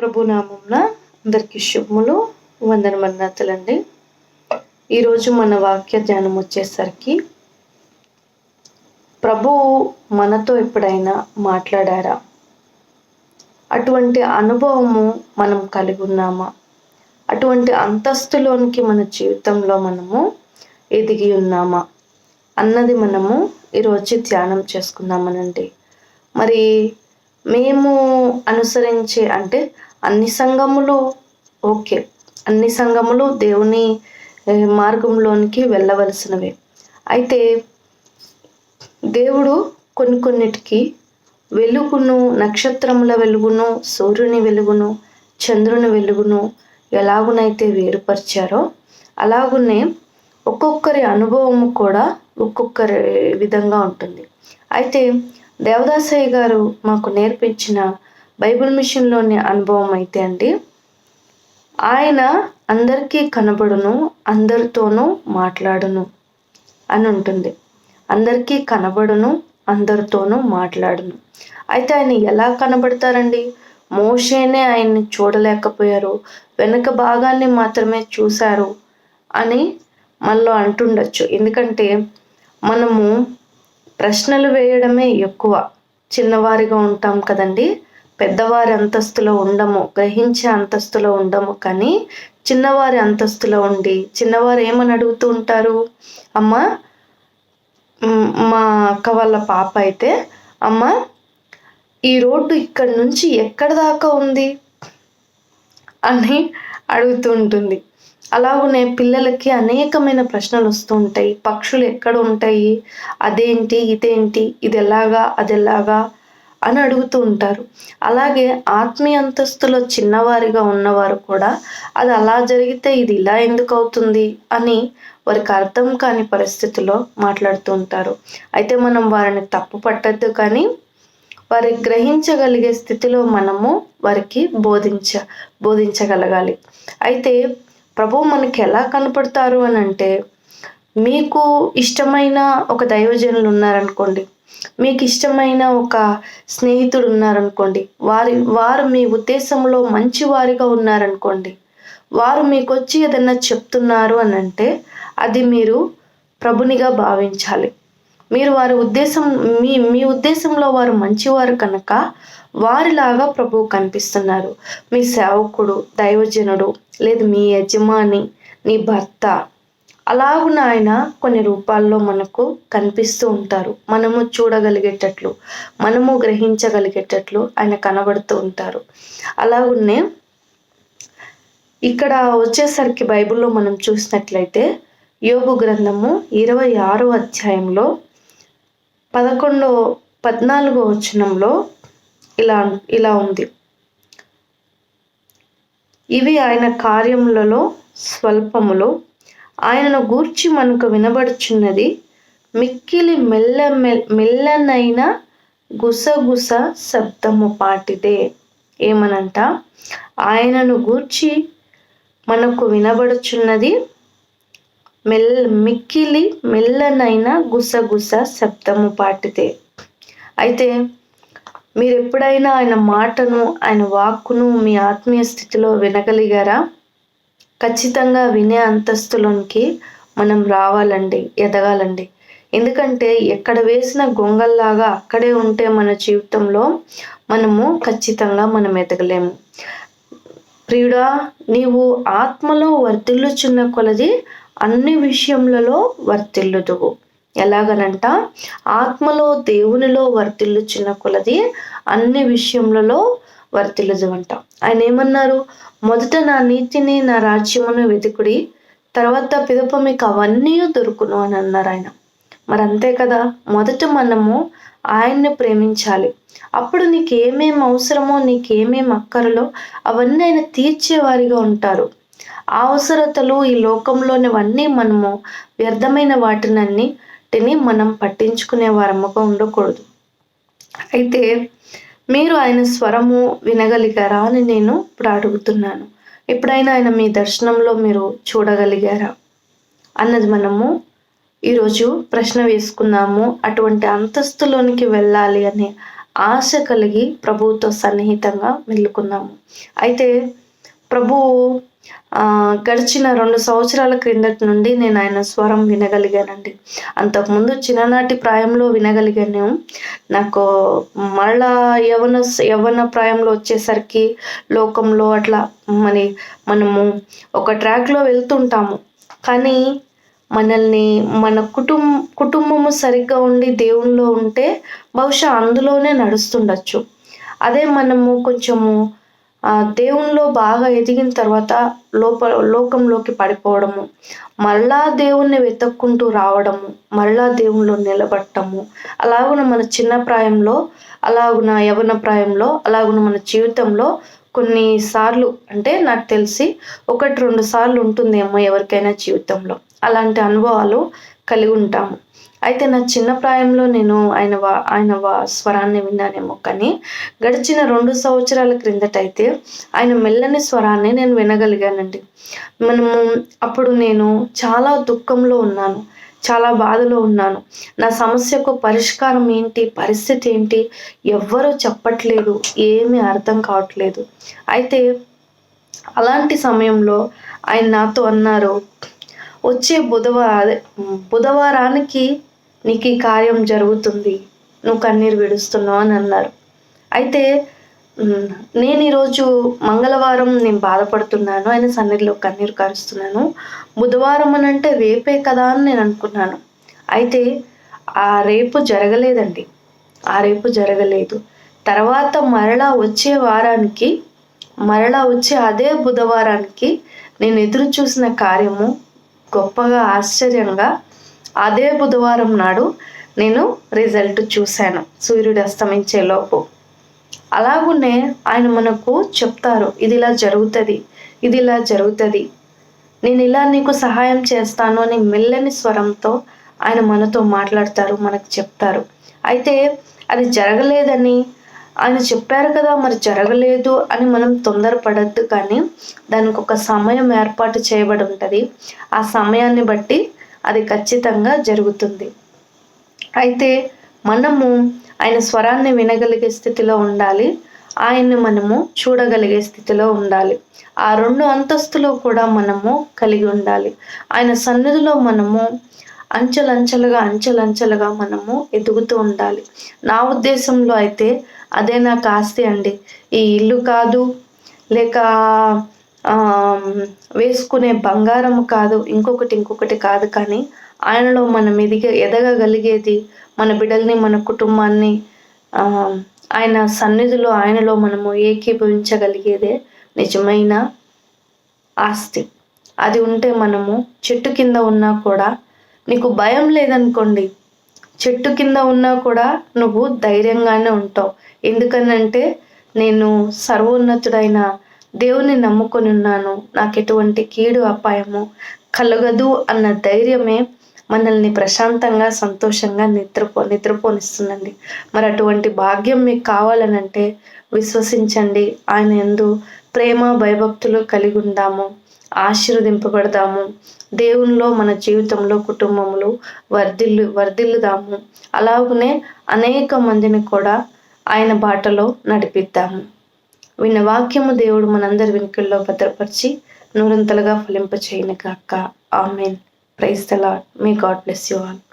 ప్రభునామంన అందరికీ శుభములు వందన మన్నతులండి ఈరోజు మన వాక్య ధ్యానం వచ్చేసరికి ప్రభువు మనతో ఎప్పుడైనా మాట్లాడారా? అటువంటి అనుభవము మనం కలిగి ఉన్నామా? అటువంటి అంతస్తులోనికి మన జీవితంలో మనము ఎదిగి ఉన్నామా? అన్నది మనము ఈరోజు ధ్యానం చేసుకుందామనండి. మరి మేము అనుసరించే అంటే అన్ని సంఘములు ఓకే అన్ని సంఘములు దేవుని మార్గంలోనికి వెళ్ళవలసినవే. అయితే దేవుడు కొన్ని కొన్నిటికి వెలుగును నక్షత్రముల వెలుగును సూర్యుని వెలుగును చంద్రుని వెలుగును ఎలాగునైతే వేరుపరిచారో అలాగునే ఒక్కొక్కరి అనుభవము కూడా ఒక్కొక్కరి విధంగా ఉంటుంది. అయితే దేవదాసయ్య గారు మాకు నేర్పించిన బైబిల్ మిషన్లోని అనుభవం అయితే అండి. ఆయన అందరికీ కనబడును అందరితోనూ మాట్లాడును అని ఉంటుంది. అందరికీ కనబడును అందరితోనూ మాట్లాడును. అయితే ఆయన ఎలా కనబడతారండి? మోషేనే ఆయన్ని చూడలేకపోయారు. వెనుక భాగాన్ని మాత్రమే చూశారు అని మనలో అంటుండొచ్చు. ఎందుకంటే మనము ప్రశ్నలు వేయడమే ఎక్కువ. చిన్నవారిగా ఉంటాం కదండి. పెద్దవారి అంతస్తులో ఉండము గ్రహించే అంతస్తులో ఉండము. కానీ చిన్నవారి అంతస్తులో ఉండి చిన్నవారు ఏమని అడుగుతూ ఉంటారు? అమ్మ మా అక్క వాళ్ళ పాప అయితే అమ్మ ఈ రోడ్డు ఇక్కడి నుంచి ఎక్కడి దాకా ఉంది? అని అడుగుతూ ఉంటుంది. అలాగనే పిల్లలకి అనేకమైన ప్రశ్నలు వస్తూ ఉంటాయి. పక్షులు ఎక్కడ ఉంటాయి? అదేంటి? ఇదేంటి? ఇది ఎలాగా? అది ఎలాగా? అని అడుగుతూ ఉంటారు. అలాగే ఆత్మీయ అంతస్తులో చిన్నవారిగా ఉన్నవారు కూడా అది అలా జరిగితే ఇది ఇలా ఎందుకు అవుతుంది అని వారికి అర్థం కాని పరిస్థితిలో మాట్లాడుతూ ఉంటారు. అయితే మనం వారిని తప్పు పట్టద్దు కానీ వారి గ్రహించగలిగే స్థితిలో మనము వారికి బోధించ బోధించగలగాలి. అయితే ప్రభు మనకి ఎలా కనపడతారు అని అంటే మీకు ఇష్టమైన ఒక దైవజనులు ఉన్నారనుకోండి మీకు ఇష్టమైన ఒక స్నేహితుడు ఉన్నారనుకోండి వారి వారు మీ ఉద్దేశంలో మంచి వారిగా ఉన్నారనుకోండి వారు మీకు వచ్చి ఏదన్నా చెప్తున్నారు అని అంటే అది మీరు ప్రభునిగా భావించాలి. మీరు వారి ఉద్దేశం మీ మీ ఉద్దేశంలో వారు మంచివారు కనుక వారిలాగా ప్రభువు కనిపిస్తున్నారు. మీ సేవకుడు దైవజనుడు లేదు మీ యజమాని నీ భర్త అలాగున ఆయన కొన్ని రూపాల్లో మనకు కనిపిస్తూ ఉంటారు. మనము చూడగలిగేటట్లు మనము గ్రహించగలిగేటట్లు ఆయన కనబడుతూ ఉంటారు. అలాగున్నే ఇక్కడ వచ్చేసరికి బైబిల్లో మనం చూసినట్లయితే యోగు గ్రంథము ఇరవై ఆరో అధ్యాయంలో పదకొండో పద్నాలుగో వచనంలో ఇలా ఇలా ఉంది. ఇవి ఆయన కార్యములలో స్వల్పములో ఆయనను గూర్చి మనకు వినబడుచున్నది మిక్కిలి మెల్ల మెల్లనైన గుసగుస శబ్దము పాటిదే ఏమనంట? ఆయనను గూర్చి మనకు వినబడుచున్నది మెల్ మిక్కిలి మెల్లనైన గుసగుస శబ్దము పాటితే. అయితే మీరు ఎప్పుడైనా ఆయన మాటను ఆయన వాక్కును మీ ఆత్మీయ స్థితిలో వినగలిగారా? ఖచ్చితంగా వినే అంతస్తులోనికి మనం రావాలండి ఎదగాలండి. ఎందుకంటే ఎక్కడ వేసిన గొంగల్లాగా అక్కడే ఉంటే మన జీవితంలో మనము ఖచ్చితంగా మనం ఎదగలేము. ప్రియుడా నీవు ఆత్మలో వర్తిల్లుచున్న కొలది అన్ని విషయములలో వర్తిల్లుదువు. ఎలాగనంట? ఆత్మలో దేవునిలో వర్తిల్లుచున్న కొలది అన్ని విషయములలో వర్ధిల్లుదు అంట ఆయన ఏమన్నారు మొదట నా నీతిని నా రాజ్యమును వెతుకుడి తర్వాత పిదప మీకు అవన్నీ దొరుకును అని అన్నారు ఆయన మరి అంతే కదా మొదట మనము ఆయన్ని ప్రేమించాలి. అప్పుడు నీకు ఏమేం అవసరమో నీకేమేం అక్కరలో అవన్నీ ఆయన తీర్చేవారిగా ఉంటారు. ఆ అవసరతలు ఈ లోకంలోనివన్నీ మనము వ్యర్థమైన వాటినన్నిటిని మనం పట్టించుకునే వారముగా ఉండకూడదు. అయితే మీరు ఆయన స్వరము వినగలిగారా అని నేను ఇప్పుడు అడుగుతున్నాను. ఎప్పుడైనా ఆయన మీ దర్శనంలో మీరు చూడగలిగారా? అన్నది మనము ఈరోజు ప్రశ్న వేసుకున్నాము అటువంటి అంతస్తులోనికి వెళ్ళాలి అనే ఆశ కలిగి ప్రభువుతో సన్నిహితంగా వెళ్ళుకున్నాము అయితే ప్రభువు గడిచిన రెండు సంవత్సరాల క్రిందటి నుండి నేను ఆయన స్వరం వినగలిగానండి. అంతకుముందు చిన్ననాటి ప్రాయంలో వినగలిగాను. నాకు మళ్ళా యవన యవన ప్రాయంలో వచ్చేసరికి లోకంలో అట్లా మరి మనము ఒక ట్రాక్లో వెళ్తుంటాము. కానీ మనల్ని మన కుటుం కుటుంబము సరిగ్గా ఉండి దేవునిలో ఉంటే బహుశా అందులోనే నడుస్తుండొచ్చు. అదే మనము కొంచెము దేవునిలో బాగా ఎదిగిన తర్వాత లోప లోకంలోకి పడిపోవడము మళ్ళా దేవుణ్ణి వెతక్కుంటూ రావడము మళ్ళా దేవునిలో నిలబట్టము అలాగున మన చిన్న ప్రాయంలో అలాగున యవన ప్రాయంలో అలాగున మన జీవితంలో కొన్నిసార్లు అంటే నాకు తెలిసి ఒకటి రెండు సార్లు ఉంటుందేమో ఎవరికైనా జీవితంలో. అలాంటి అనుభవాలు కలిగి ఉంటాము. అయితే నా చిన్న ప్రాయంలో నేను ఆయన వా ఆయన వా స్వరాన్ని విన్నానేమో కానీ గడిచిన రెండు సంవత్సరాల క్రిందటైతే ఆయన మెల్లని స్వరాన్ని నేను వినగలిగానండి. మనము అప్పుడు నేను చాలా దుఃఖంలో ఉన్నాను చాలా బాధలో ఉన్నాను. నా సమస్యకు పరిష్కారం ఏంటి పరిస్థితి ఏంటి ఎవ్వరూ చెప్పట్లేదు ఏమీ అర్థం కావట్లేదు. అయితే అలాంటి సమయంలో ఆయన నాతో అన్నారు వచ్చే బుధవార బుధవారానికి నీకు ఈ కార్యం జరుగుతుంది. నువ్వు కన్నీరు విడుస్తున్నావు అని అన్నారు. అయితే నేను ఈరోజు మంగళవారం నేను బాధపడుతున్నాను. ఆయన సన్నిధిలో కన్నీరు కారుస్తున్నాను. బుధవారం అని అంటే రేపే కదా అని నేను అనుకున్నాను. అయితే ఆ రేపు జరగలేదండి. ఆ రేపు జరగలేదు. తర్వాత మరలా వచ్చే వారానికి మరలా వచ్చే అదే బుధవారానికి నేను ఎదురు చూసిన కార్యము గొప్పగా ఆశ్చర్యంగా అదే బుధవారం నాడు నేను రిజల్ట్ చూశాను సూర్యుడు అస్తమించే లోపు. అలాగునే ఆయన మనకు చెప్తారు ఇది ఇలా జరుగుతుంది ఇది ఇలా జరుగుతుంది. నేను ఇలా నీకు సహాయం చేస్తాను అని మెల్లని స్వరంతో ఆయన మనతో మాట్లాడతారు మనకు చెప్తారు. అయితే అది జరగలేదని ఆయన చెప్పారు కదా మరి జరగలేదు అని మనం తొందరపడద్దు కానీ దానికి ఒక సమయం ఏర్పాటు చేయబడి ఉంటుంది. ఆ సమయాన్ని బట్టి అది ఖచ్చితంగా జరుగుతుంది. అయితే మనము ఆయన స్వరాన్ని వినగలిగే స్థితిలో ఉండాలి ఆయన్ని మనము చూడగలిగే స్థితిలో ఉండాలి. ఆ రెండు అంతస్తులు కూడా మనము కలిగి ఉండాలి. ఆయన సన్నిధిలో మనము అంచెలంచెలుగా అంచెలంచెలుగా మనము ఎదుగుతూ ఉండాలి. నా ఉద్దేశంలో అయితే అదే నాకు ఆస్తి అండి. ఈ ఇల్లు కాదు లేక వేసుకునే బంగారం కాదు ఇంకొకటి ఇంకొకటి కాదు కానీ ఆయనలో మనం ఎదిగ ఎదగగలిగేది మన బిడ్డల్ని మన కుటుంబాన్ని ఆయన సన్నిధిలో ఆయనలో మనము ఏకీభవించగలిగేదే నిజమైన ఆస్తి. అది ఉంటే మనము చెట్టు కింద ఉన్నా కూడా నీకు భయం లేదనుకోండి. చెట్టు కింద ఉన్నా కూడా నువ్వు ధైర్యంగానే ఉంటావు. ఎందుకనంటే నేను సర్వోన్నతుడైన దేవుని నమ్ముకొని ఉన్నాను. నాకు ఎటువంటి కీడు అపాయము కలగదు అన్న ధైర్యమే మనల్ని ప్రశాంతంగా సంతోషంగా నిద్రపో నిద్రపోనిస్తుందండి. మరి అటువంటి భాగ్యం మీకు కావాలనంటే విశ్వసించండి. ఆయన ఎందు ప్రేమ భయభక్తులు కలిగి ఉందాము. ఆశీర్వదింపబడదాము. దేవునిలో మన జీవితంలో కుటుంబంలో వర్ధిల్లు వర్ధిల్లుదాము. అలాగనే అనేక మందిని కూడా ఆయన బాటలో నడిపిద్దాము. విన్న వాక్యము దేవుడు మనందరి వెనుకల్లో భద్రపరిచి నూరంతలుగా ఫలింపచేయను కాక ఆమెన్. ప్రైజ్ ద లాడ్ మీ గాడ్ బ్లెస్ యు ఆల్.